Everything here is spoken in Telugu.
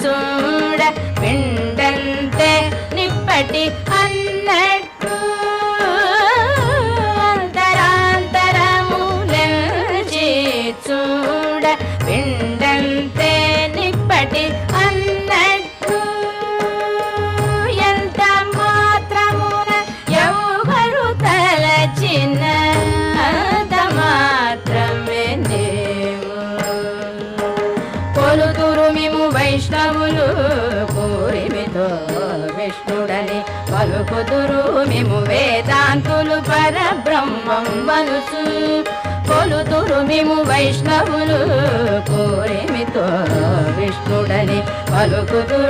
చూడ పిండంతే నిప్పటి అన్నట్టు అంతరాంతరములంచి చూడ పిండంతే నిప్పటి అన్నట్టు. ఎంత మాత్రమున ఎవరు తలచిన మాత్రమే నేము కొలుదు విష్ణవులు కోరిమితో విష్ణుడని పలుకుదురు మేము వేదాంతులు పరబ్రహ్మం మనుసు కొలుతురు మేము వైష్ణవులు కోరిమితో విష్ణుడని పలుకుదురు